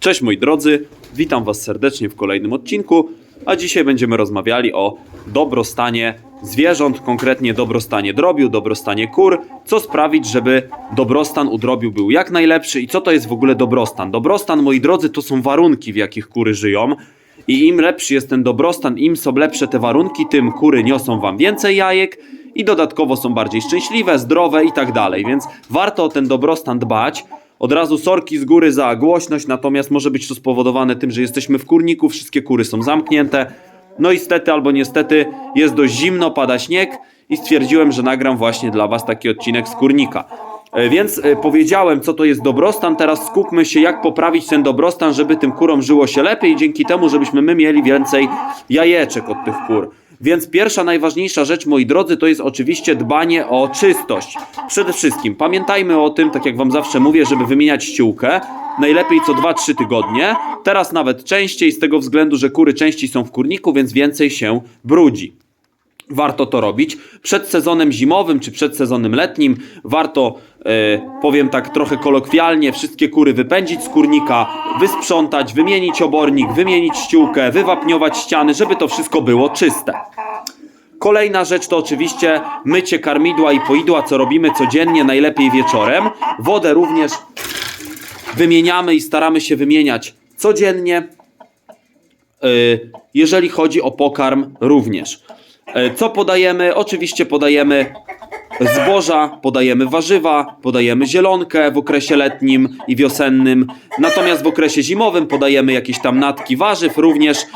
Cześć moi drodzy, witam Was serdecznie w kolejnym odcinku, a dzisiaj będziemy rozmawiali o dobrostanie zwierząt, konkretnie dobrostanie drobiu, dobrostanie kur, co sprawić, żeby dobrostan u drobiu był jak najlepszy i co to jest w ogóle dobrostan. Dobrostan, moi drodzy, to są warunki, w jakich kury żyją. I im lepszy jest ten dobrostan, im są lepsze te warunki, tym kury niosą Wam więcej jajek i dodatkowo są bardziej szczęśliwe, zdrowe i tak dalej, więc warto o ten dobrostan dbać. Od razu sorki z góry za głośność, natomiast może być to spowodowane tym, że jesteśmy w kurniku, wszystkie kury są zamknięte. No i stety albo niestety jest dość zimno, pada śnieg i stwierdziłem, że nagram właśnie dla Was taki odcinek z kurnika. E, Więc e, powiedziałem, co to jest dobrostan. Teraz skupmy się, jak poprawić ten dobrostan, żeby tym kurom żyło się lepiej, dzięki temu, żebyśmy my mieli więcej jajeczek od tych kur. Więc pierwsza, najważniejsza rzecz, moi drodzy, to jest oczywiście dbanie o czystość. Przede wszystkim pamiętajmy o tym, tak jak Wam zawsze mówię, żeby wymieniać ściółkę. Najlepiej co 2-3 tygodnie. Teraz nawet częściej, z tego względu, że kury częściej są w kurniku, więc więcej się brudzi warto to robić. Przed sezonem zimowym czy przed sezonem letnim warto, powiem tak trochę kolokwialnie, wszystkie kury wypędzić z kurnika, wysprzątać, wymienić obornik, wymienić ściółkę, wywapniować ściany, żeby to wszystko było czyste. Kolejna rzecz to oczywiście mycie karmidła i poidła, co robimy codziennie, najlepiej wieczorem. Wodę również wymieniamy i staramy się wymieniać codziennie. Y, jeżeli chodzi o pokarm również. Y, Co podajemy? Oczywiście podajemy zboża, podajemy warzywa, podajemy zielonkę w okresie letnim i wiosennym. Natomiast w okresie zimowym podajemy jakieś tam natki warzyw. Również y,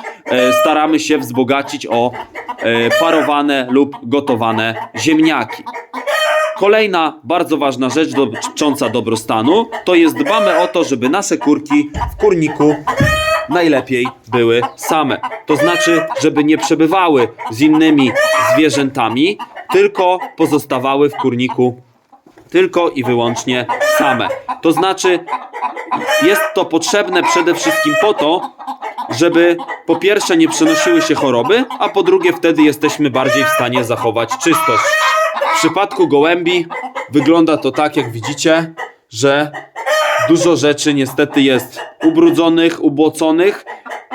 staramy się wzbogacić o y, parowane lub gotowane ziemniaki. Kolejna bardzo ważna rzecz dotycząca dobrostanu to jest dbamy o to, żeby nasze kurki w kurniku najlepiej były same. To znaczy, żeby nie przebywały z innymi zwierzętami, tylko pozostawały w kurniku tylko i wyłącznie same. To znaczy, jest to potrzebne przede wszystkim po to, żeby po pierwsze nie przenosiły się choroby, a po drugie wtedy jesteśmy bardziej w stanie zachować czystość. W przypadku gołębi wygląda to tak, jak widzicie, że dużo rzeczy niestety jest ubrudzonych, ubłoconych,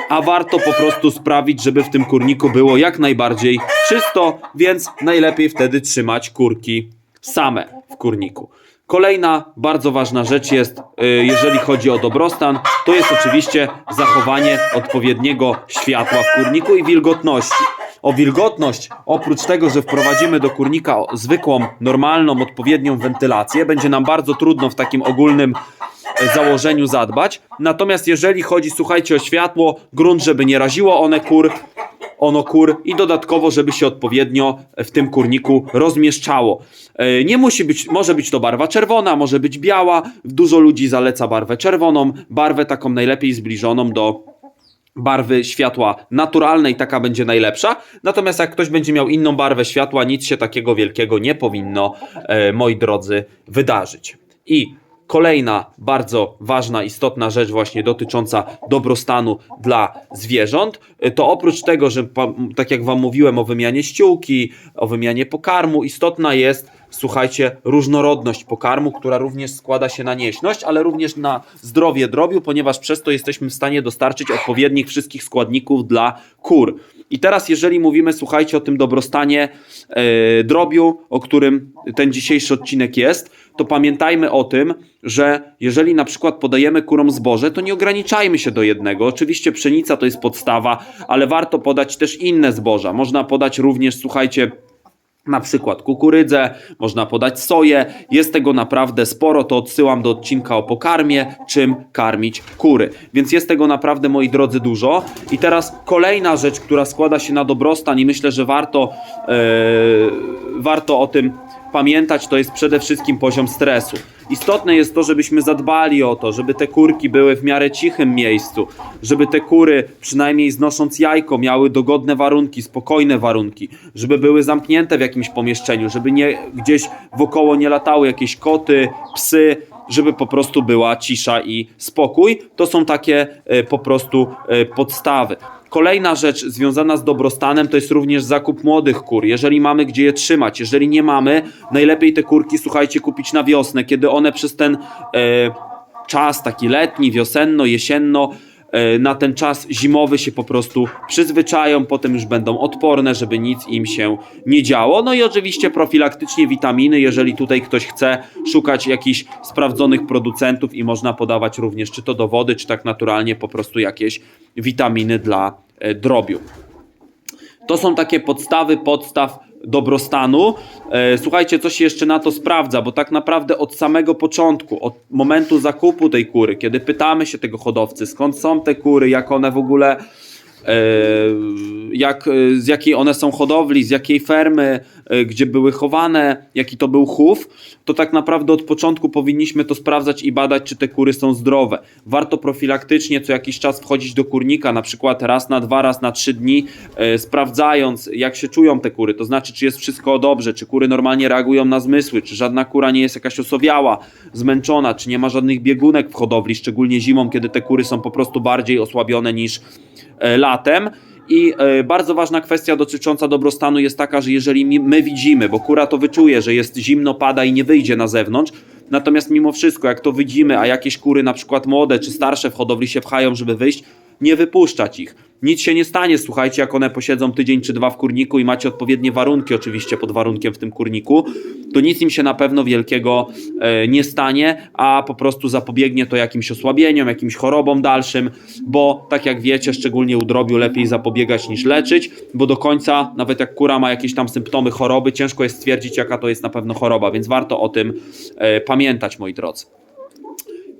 a warto po prostu sprawić, żeby w tym kurniku było jak najbardziej czysto, więc najlepiej wtedy trzymać kurki same w kurniku. Kolejna bardzo ważna rzecz jest, y, jeżeli chodzi o dobrostan, to jest oczywiście zachowanie odpowiedniego światła w kurniku i wilgotności. O wilgotność, oprócz tego, że wprowadzimy do kurnika zwykłą, normalną, odpowiednią wentylację, będzie nam bardzo trudno w takim ogólnym założeniu zadbać. Natomiast jeżeli chodzi, słuchajcie, o światło, grunt, żeby nie raziło one kur, ono kur i dodatkowo, żeby się odpowiednio w tym kurniku rozmieszczało. E, Nie musi być, może być to barwa czerwona, może być biała. Dużo ludzi zaleca barwę czerwoną, barwę taką najlepiej zbliżoną do barwy światła naturalnej, taka będzie najlepsza. Natomiast jak ktoś będzie miał inną barwę światła, nic się takiego wielkiego nie powinno, e, moi drodzy, wydarzyć. I kolejna bardzo ważna, istotna rzecz właśnie dotycząca dobrostanu dla zwierząt, to oprócz tego, że tak jak wam mówiłem o wymianie ściółki, o wymianie pokarmu, istotna jest słuchajcie, różnorodność pokarmu, która również składa się na nieśność, ale również na zdrowie drobiu, ponieważ przez to jesteśmy w stanie dostarczyć odpowiednich wszystkich składników dla kur. I teraz, jeżeli mówimy, słuchajcie, o tym dobrostanie e, drobiu, o którym ten dzisiejszy odcinek jest, to pamiętajmy o tym, że jeżeli na przykład podajemy kurom zboże, to nie ograniczajmy się do jednego. Oczywiście pszenica to jest podstawa, ale warto podać też inne zboża. Można podać również, słuchajcie, na przykład kukurydzę, można podać soję, jest tego naprawdę sporo, to odsyłam do odcinka o pokarmie, czym karmić kury. Więc jest tego naprawdę, moi drodzy, dużo. I teraz kolejna rzecz, która składa się na dobrostan i myślę, że warto, e, warto o tym pamiętać, to jest przede wszystkim poziom stresu. Istotne jest to, żebyśmy zadbali o to, żeby te kurki były w miarę cichym miejscu, żeby te kury, przynajmniej znosząc jajko, miały dogodne warunki, spokojne warunki, żeby były zamknięte w jakimś pomieszczeniu, żeby nie gdzieś wokoło nie latały jakieś koty, psy, żeby po prostu była cisza i spokój. To są takie e, po prostu e, podstawy. Kolejna rzecz związana z dobrostanem to jest również zakup młodych kur. Jeżeli mamy gdzie je trzymać, jeżeli nie mamy, najlepiej te kurki, słuchajcie, kupić na wiosnę, kiedy one przez ten e, czas taki letni, wiosenno, jesienno, na ten czas zimowy się po prostu przyzwyczają, potem już będą odporne, żeby nic im się nie działo. No i oczywiście profilaktycznie witaminy, jeżeli tutaj ktoś chce szukać jakichś sprawdzonych producentów i można podawać również czy to do wody, czy tak naturalnie po prostu jakieś witaminy dla e, drobiu. To są takie podstawy podstaw dobrostanu. E, Słuchajcie, co się jeszcze na to sprawdza, bo tak naprawdę od samego początku, od momentu zakupu tej kury, kiedy pytamy się tego hodowcy, skąd są te kury, jak one w ogóle, e, jak, e, z jakiej one są hodowli, z jakiej fermy, e, gdzie były chowane, jaki to był chów, to tak naprawdę od początku powinniśmy to sprawdzać i badać, czy te kury są zdrowe. Warto profilaktycznie co jakiś czas wchodzić do kurnika, na przykład raz na dwa, raz na trzy dni, e, sprawdzając, jak się czują te kury, to znaczy, czy jest wszystko dobrze, czy kury normalnie reagują na zmysły, czy żadna kura nie jest jakaś osowiała, zmęczona, czy nie ma żadnych biegunek w hodowli, szczególnie zimą, kiedy te kury są po prostu bardziej osłabione niż latem. I e, bardzo ważna kwestia dotycząca dobrostanu jest taka, że jeżeli my widzimy, bo kura to wyczuje, że jest zimno, pada i nie wyjdzie na zewnątrz, natomiast mimo wszystko, jak to widzimy, a jakieś kury, na przykład młode czy starsze w hodowli się pchają, żeby wyjść, nie wypuszczać ich. Nic się nie stanie, słuchajcie, jak one posiedzą tydzień czy dwa w kurniku i macie odpowiednie warunki, oczywiście pod warunkiem w tym kurniku, to nic im się na pewno wielkiego e, nie stanie, a po prostu zapobiegnie to jakimś osłabieniom, jakimś chorobom dalszym, bo tak jak wiecie, szczególnie u drobiu lepiej zapobiegać niż leczyć, bo do końca, nawet jak kura ma jakieś tam symptomy choroby, ciężko jest stwierdzić, jaka to jest na pewno choroba, więc warto o tym e, pamiętać, moi drodzy.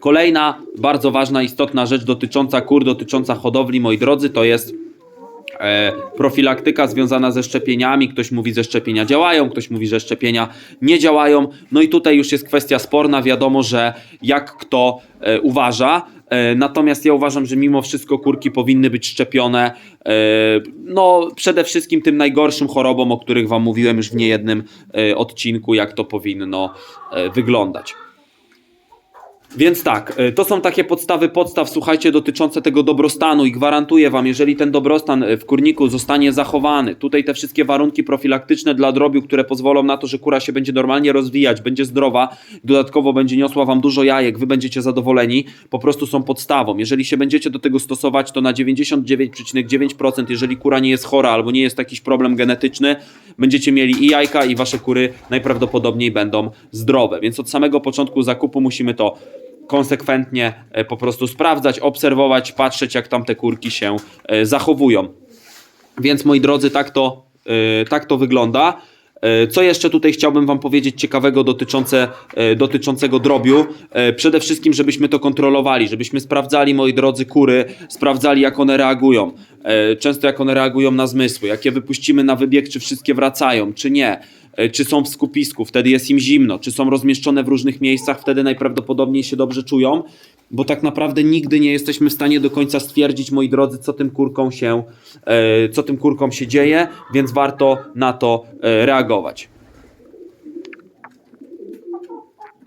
Kolejna bardzo ważna, istotna rzecz dotycząca kur, dotycząca hodowli, moi drodzy, to jest e, profilaktyka związana ze szczepieniami. Ktoś mówi, że szczepienia działają, ktoś mówi, że szczepienia nie działają. No i tutaj już jest kwestia sporna. Wiadomo, że jak kto e, uważa. E, Natomiast ja uważam, że mimo wszystko kurki powinny być szczepione. No, przede wszystkim tym najgorszym chorobom, o których Wam mówiłem już w niejednym odcinku, jak to powinno wyglądać. Więc tak, y, to są takie podstawy podstaw, słuchajcie, dotyczące tego dobrostanu i gwarantuję Wam, jeżeli ten dobrostan y, w kurniku zostanie zachowany, tutaj te wszystkie warunki profilaktyczne dla drobiu, które pozwolą na to, że kura się będzie normalnie rozwijać, będzie zdrowa, dodatkowo będzie niosła Wam dużo jajek, Wy będziecie zadowoleni, po prostu są podstawą. Jeżeli się będziecie do tego stosować, to na 99,9%, jeżeli kura nie jest chora albo nie jest jakiś problem genetyczny, będziecie mieli i jajka i Wasze kury najprawdopodobniej będą zdrowe. Więc od samego początku zakupu musimy to konsekwentnie e, po prostu sprawdzać, obserwować, patrzeć jak tam te kurki się e, zachowują. Więc moi drodzy, tak to, e, tak to wygląda. E, Co jeszcze tutaj chciałbym Wam powiedzieć ciekawego dotyczące, e, dotyczącego drobiu? E, Przede wszystkim, żebyśmy to kontrolowali, żebyśmy sprawdzali, moi drodzy, kury, sprawdzali jak one reagują. Często jak one reagują na zmysły, jak je wypuścimy na wybieg, czy wszystkie wracają, czy nie czy są w skupisku, wtedy jest im zimno, czy są rozmieszczone w różnych miejscach, wtedy najprawdopodobniej się dobrze czują, bo tak naprawdę nigdy nie jesteśmy w stanie do końca stwierdzić, moi drodzy, co tym kurkom się, e, co tym kurkom się dzieje, więc warto na to e, reagować.